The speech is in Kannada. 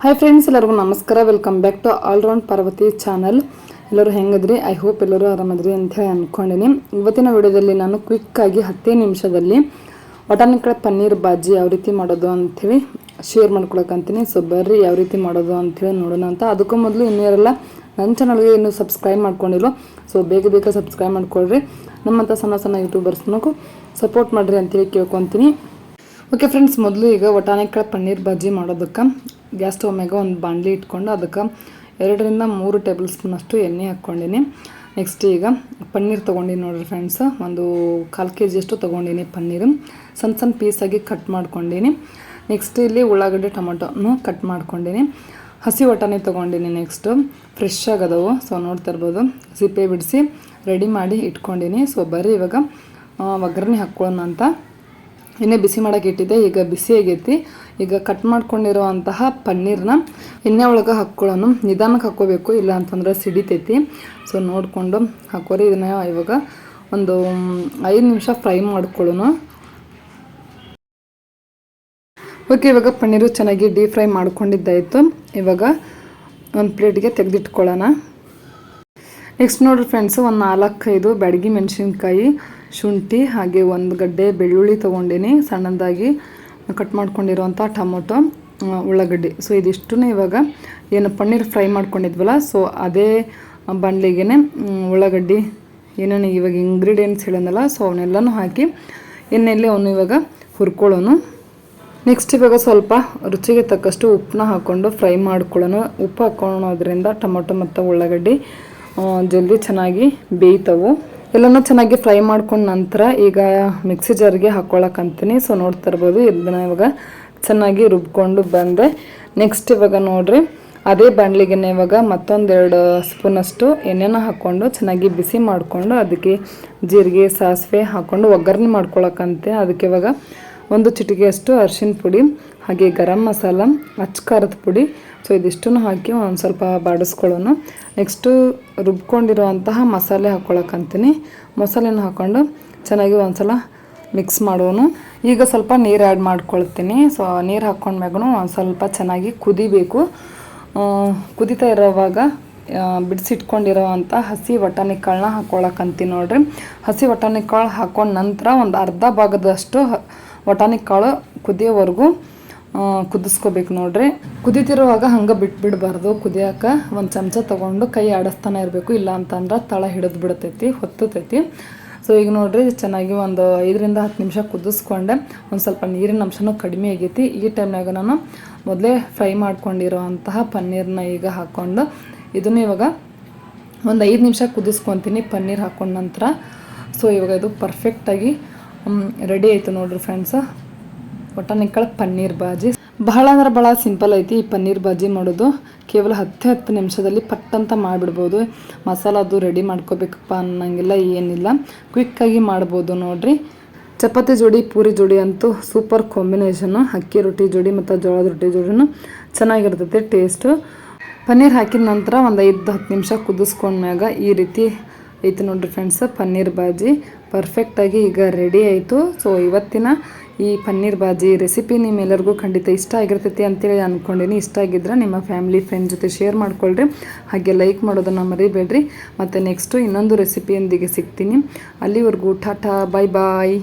ಹಾಯ್ ಫ್ರೆಂಡ್ಸ್ ಎಲ್ಲರಿಗೂ ನಮಸ್ಕಾರ. Welcome back to all round Parvati channel ಎಲ್ಲರೂ ಹೆಂಗದ್ರಿ? ಐ ಹೋಪ್ ಎಲ್ಲರೂ ಆರಾಮದ್ರಿ ಅಂತ ಹೇಳಿ ಅಂದ್ಕೊಂಡಿನಿ ಇವತ್ತಿನ ವಿಡಿಯೋದಲ್ಲಿ ನಾನು ಕ್ವಿಕ್ಕಾಗಿ ಹತ್ತೇ ನಿಮಿಷದಲ್ಲಿ ವಟಾಣಿಕಳ ಪನ್ನೀರ್ ಬಾಜಿ ಯಾವ ರೀತಿ ಮಾಡೋದು ಅಂಥೇಳಿ ಶೇರ್ ಮಾಡ್ಕೊಳಕಂತೀನಿ ಸೊ ಬರ್ರಿ ಯಾವ ರೀತಿ ಮಾಡೋದು ಅಂಥೇಳಿ ನೋಡೋಣ ಅಂತ. ಅದಕ್ಕೂ ಮೊದಲು ಇನ್ನೇರೆಲ್ಲ ನನ್ನ ಚಾನಲ್ಗೆ ಇನ್ನೂ ಸಬ್ಸ್ಕ್ರೈಬ್ ಮಾಡ್ಕೊಂಡಿಲ್ಲ ಸೊ ಬೇಗ ಬೇಗ ಸಬ್ಸ್ಕ್ರೈಬ್ ಮಾಡ್ಕೊಳ್ರಿ. ನಮ್ಮಂಥ ಸಣ್ಣ ಸಣ್ಣ ಯೂಟ್ಯೂಬರ್ಸ್ನೂ ಸಪೋರ್ಟ್ ಮಾಡಿರಿ ಅಂತೇಳಿ ಕೇಳ್ಕೊತೀನಿ. ಓಕೆ ಫ್ರೆಂಡ್ಸ್ ಮೊದಲು ಈಗ ವಟಾಣಿಕಾಳ ಪನ್ನೀರ್ ಬಜ್ಜಿ ಮಾಡೋದಕ್ಕೆ ಗ್ಯಾಸ್ ಸ್ಟವ್ ಮ್ಯಾಗ ಒಂದು ಬಾಂಡ್ಲಿ ಇಟ್ಕೊಂಡು ಅದಕ್ಕೆ ಎರಡರಿಂದ ಮೂರು ಟೇಬಲ್ ಸ್ಪೂನಷ್ಟು ಎಣ್ಣೆ ಹಾಕ್ಕೊಂಡಿನಿ. ನೆಕ್ಸ್ಟ್ ಈಗ ಪನ್ನೀರ್ ತೊಗೊಂಡಿನಿ ನೋಡಿರಿ ಫ್ರೆಂಡ್ಸ್ ಒಂದು ಕಾಲು ಕೆ ಜಿಯಷ್ಟು ತೊಗೊಂಡಿನಿ ಪನ್ನೀರು. ಸಣ್ಣ ಸಣ್ಣ ಪೀಸಾಗಿ ಕಟ್ ಮಾಡ್ಕೊಂಡಿನಿ. ನೆಕ್ಸ್ಟ್ ಇಲ್ಲಿ ಉಳ್ಳಾಗಡ್ಡೆ ಟೊಮೊಟೊನು ಕಟ್ ಮಾಡ್ಕೊಂಡಿನಿ. ಹಸಿ ವಟಾಣಿ ತೊಗೊಂಡಿನಿ ನೆಕ್ಸ್ಟು ಫ್ರೆಶ್ ಆಗದವು ಸೊ ನೋಡ್ತಾ ಇರ್ಬೋದು. ಸಿಪ್ಪೆ ಬಿಡಿಸಿ ರೆಡಿ ಮಾಡಿ ಇಟ್ಕೊಂಡಿನಿ. ಸೊ ಬರ್ರಿ ಇವಾಗ ಒಗ್ಗರಣೆ ಹಾಕ್ಕೊಳ್ಳೋಣ ಅಂತ. ಎಣ್ಣೆ ಬಿಸಿ ಮಾಡೋಕೆ ಇಟ್ಟಿದ್ದೆ. ಈಗ ಬಿಸಿ ಆಗೈತಿ. ಈಗ ಕಟ್ ಮಾಡ್ಕೊಂಡಿರುವಂತಹ ಪನ್ನೀರ್ನ ಎಣ್ಣೆ ಒಳಗೆ ಹಾಕ್ಕೊಳ್ಳೋಣ. ನಿಧಾನಕ್ಕೆ ಹಾಕ್ಕೋಬೇಕು. ಇಲ್ಲ ಅಂತಂದ್ರೆ ಸಿಡಿತೈತಿ. ಸೊ ನೋಡಿಕೊಂಡು ಹಾಕೋರಿ ಇದನ್ನ ಇವಾಗ ಒಂದು ಐದು ನಿಮಿಷ ಫ್ರೈ ಮಾಡ್ಕೊಳ್ಳೋಣ. ಓಕೆ ಇವಾಗ ಪನ್ನೀರು ಚೆನ್ನಾಗಿ ಡೀಪ್ ಫ್ರೈ ಮಾಡ್ಕೊಂಡಿದ್ದಾಯಿತು. ಇವಾಗ ಒಂದು ಪ್ಲೇಟ್ಗೆ ತೆಗೆದಿಟ್ಕೊಳ್ಳೋಣ. ನೆಕ್ಸ್ಟ್ ನೋಡ್ರಿ ಫ್ರೆಂಡ್ಸು ಒಂದು ನಾಲ್ಕೈದು ಬ್ಯಾಡಗಿ ಮೆಣಸಿನ್ಕಾಯಿ. ಶುಂಠಿ ಹಾಗೆ ಒಂದು ಗಡ್ಡೆ ಬೆಳ್ಳುಳ್ಳಿ ತೊಗೊಂಡಿನಿ, ಸಣ್ಣದಾಗಿ ಕಟ್ ಮಾಡ್ಕೊಂಡಿರುವಂಥ ಟೊಮೊಟೊ ಉಳ್ಳಾಗಡ್ಡಿ. ಸೊ ಇದಿಷ್ಟು ಇವಾಗ ಏನು ಪನ್ನೀರ್ ಫ್ರೈ ಮಾಡ್ಕೊಂಡಿದ್ವಲ್ಲ ಸೊ ಅದೇ ಬಾಣಲಿಗೆ ಉಳ್ಳಾಗಡ್ಡಿ ಏನೇನು ಇವಾಗ ಇಂಗ್ರೀಡಿಯೆಂಟ್ಸ್ ಹೇಳೋನಲ್ಲ ಸೊ ಅವನ್ನೆಲ್ಲನೂ ಹಾಕಿ ಎಣ್ಣೆಯಲ್ಲಿ ಅವನು ಇವಾಗ ಹುರ್ಕೊಳ್ಳೋನು. ನೆಕ್ಸ್ಟ್ ಇವಾಗ ಸ್ವಲ್ಪ ರುಚಿಗೆ ತಕ್ಕಷ್ಟು ಉಪ್ಪನ್ನ ಹಾಕ್ಕೊಂಡು ಫ್ರೈ ಮಾಡ್ಕೊಳ್ಳೋಣ. ಉಪ್ಪು ಹಾಕ್ಕೊಳ್ಳೋದ್ರಿಂದ ಟೊಮೊಟೊ ಮತ್ತು ಉಳ್ಳಾಗಡ್ಡಿ ಜಲ್ದಿ ಚೆನ್ನಾಗಿ ಬೇಯ್ತವು. ಎಲ್ಲನೂ ಚೆನ್ನಾಗಿ ಫ್ರೈ ಮಾಡ್ಕೊಂಡ ನಂತರ ಈಗ ಮಿಕ್ಸಿ ಜಾರ್ಗೆ ಹಾಕ್ಕೊಳಕ್ಕಂತೀನಿ ಸೊ ನೋಡ್ತಾ ಇರ್ಬೋದು ಇದನ್ನ ಇವಾಗ ಚೆನ್ನಾಗಿ ರುಬ್ಕೊಂಡು ಬಂದೆ. ನೆಕ್ಸ್ಟ್ ಇವಾಗ ನೋಡಿರಿ, ಅದೇ ಬಾಣಲಿಗೆ ಇವಾಗ ಮತ್ತೊಂದೆರಡು ಸ್ಪೂನಷ್ಟು ಎಣ್ಣೆನ ಹಾಕ್ಕೊಂಡು ಚೆನ್ನಾಗಿ ಬಿಸಿ ಮಾಡಿಕೊಂಡು, ಅದಕ್ಕೆ ಜೀರಿಗೆ, ಸಾಸಿವೆ ಹಾಕ್ಕೊಂಡು ಒಗ್ಗರಣೆ ಮಾಡ್ಕೊಳಕ್ಕಂತೆ ಅದಕ್ಕೆ ಇವಾಗ ಒಂದು ಚಿಟಿಕೆಯಷ್ಟು ಅರಿಶಿನ ಪುಡಿ, ಹಾಗೆ ಗರಂ ಮಸಾಲ ಅಚ್ಚಖಾರದ ಪುಡಿ. ಸೊ ಇದಿಷ್ಟನ್ನು ಹಾಕಿ ಒಂದು ಸ್ವಲ್ಪ ಬಾಡಿಸ್ಕೊಳ್ಳೋಣ. ನೆಕ್ಸ್ಟು ರುಬ್ಕೊಂಡಿರುವಂತಹ ಮಸಾಲೆ ಹಾಕ್ಕೊಳಕ್ಕಂತೀನಿ ಮಸಾಲೆನ ಹಾಕ್ಕೊಂಡು ಚೆನ್ನಾಗಿ ಒಂದ್ಸಲ ಮಿಕ್ಸ್ ಮಾಡೋನು ಈಗ ಸ್ವಲ್ಪ ನೀರು ಆ್ಯಡ್ ಮಾಡ್ಕೊಳ್ತೀನಿ. ಸೊ ನೀರು ಹಾಕ್ಕೊಂಡ್ಮ್ಯಾಗೂ ಒಂದು ಸ್ವಲ್ಪ ಚೆನ್ನಾಗಿ ಕುದಿಬೇಕು. ಕುದಿತಾ ಇರೋವಾಗ ಬಿಡಿಸಿಟ್ಕೊಂಡಿರೋವಂಥ ಹಸಿ ಬಟಾಣಿ ಕಾಳನ್ನ ಹಾಕ್ಕೊಳಕ್ಕಂತೀನಿ ನೋಡ್ರಿ. ಹಸಿ ಬಟಾಣಿ ಕಾಳು ಹಾಕೊಂಡ ನಂತರ ಒಂದು ಅರ್ಧ ಭಾಗದಷ್ಟು ವಟಾಣಿ ಕಾಳು ಕುದಿಯೋವರೆಗೂ ಕುದಿಸ್ಕೋಬೇಕು ನೋಡ್ರಿ. ಕುದಿತಿರುವಾಗ ಹಂಗೆ ಬಿಟ್ಬಿಡ್ಬಾರ್ದು ಕುದಿಯಾಕ ಒಂದು ಚಮಚ ತಗೊಂಡು ಕೈ ಆಡಿಸ್ತಾನೆ ಇರಬೇಕು. ಇಲ್ಲ ಅಂತಂದ್ರೆ ತಳ ಹಿಡಿದು ಬಿಡ್ತೈತಿ, ಹೊತ್ತತೈತಿ. ಸೊ ಈಗ ನೋಡ್ರಿ ಚೆನ್ನಾಗಿ ಒಂದು ಐದರಿಂದ ಹತ್ತು ನಿಮಿಷ ಕುದಿಸ್ಕೊಂಡೆ. ಒಂದು ಸ್ವಲ್ಪ ನೀರಿನ ಅಂಶನೂ ಕಡಿಮೆ ಆಗೈತಿ. ಈ ಟೈಮ್ನಾಗ ನಾನು ಮೊದಲೇ ಫ್ರೈ ಮಾಡ್ಕೊಂಡಿರೋ ಅಂತಹ ಪನ್ನೀರ್ನ ಈಗ ಹಾಕ್ಕೊಂಡು ಇದನ್ನು ಇವಾಗ ಒಂದು ಐದು ನಿಮಿಷ ಕುದಿಸ್ಕೊತೀನಿ. ಪನ್ನೀರ್ ಹಾಕೊಂಡ ನಂತರ. ಸೊ ಇವಾಗ ಇದು ಪರ್ಫೆಕ್ಟಾಗಿ ರೆಡಿ ಆಯಿತು ನೋಡ್ರಿ ಫ್ರೆಂಡ್ಸ್ ಒಟ್ಟಾನಿಕ್ಕಳ ಪನ್ನೀರ್ ಬಾಜಿ. ಬಹಳ ಅಂದ್ರೆ ಭಾಳ ಸಿಂಪಲ್ ಐತಿ ಈ ಪನ್ನೀರ್ ಬಾಜಿ ಮಾಡೋದು. ಕೇವಲ ಹತ್ತು ಹತ್ತು ನಿಮಿಷದಲ್ಲಿ ಪಟ್ ಅಂತ ಮಾಡಿಬಿಡ್ಬೋದು. ಮಸಾಲ ಅದು ರೆಡಿ ಮಾಡ್ಕೋಬೇಕಪ್ಪ ಅನ್ನಂಗಿಲ್ಲ, ಏನಿಲ್ಲ. ಕ್ವಿಕ್ಕಾಗಿ ಮಾಡ್ಬೋದು ನೋಡ್ರಿ. ಚಪಾತಿ ಜೋಡಿ, ಪೂರಿ ಜೋಡಿ ಅಂತೂ ಸೂಪರ್ ಕಾಂಬಿನೇಷನು ಅಕ್ಕಿ ರೊಟ್ಟಿ ಜೋಡಿ ಮತ್ತು ಜೋಳದ ರೊಟ್ಟಿ ಜೋಡಿನು ಚೆನ್ನಾಗಿರ್ತೈತೆ ಟೇಸ್ಟು ಪನ್ನೀರ್ ಹಾಕಿದ ನಂತರ ಒಂದು ಐದು ಹತ್ತು ನಿಮಿಷ ಕುದಿಸ್ಕೊಂಡ್ಮ್ಯಾಗ ಈ ರೀತಿ ಐತೆ ನೋಡ್ರಿ ಫ್ರೆಂಡ್ಸ್ ಪನ್ನೀರ್ ಬಾಜಿ. ಪರ್ಫೆಕ್ಟಾಗಿ ಈಗ ರೆಡಿ ಆಯಿತು. ಸೊ ಇವತ್ತಿನ ಈ ಪನ್ನೀರ್ ಬಾಜಿ ರೆಸಿಪಿ ನಿಮ್ಮೆಲ್ಲರಿಗೂ ಖಂಡಿತ ಇಷ್ಟ ಆಗಿರ್ತೈತಿ ಅಂತೇಳಿ ಅಂದ್ಕೊಂಡಿನಿ ಇಷ್ಟ ಆಗಿದ್ರೆ ನಿಮ್ಮ ಫ್ಯಾಮಿಲಿ ಫ್ರೆಂಡ್ ಜೊತೆ ಶೇರ್ ಮಾಡ್ಕೊಳ್ರಿ. ಹಾಗೆ ಲೈಕ್ ಮಾಡೋದನ್ನು ಮರಿಬೇಡ್ರಿ. ಮತ್ತು ನೆಕ್ಸ್ಟು ಇನ್ನೊಂದು ರೆಸಿಪಿಯೊಂದಿಗೆ ಸಿಗ್ತೀನಿ. ಅಲ್ಲಿವರೆಗೂ ಟಾಟಾ ಬಾಯ್ ಬಾಯ್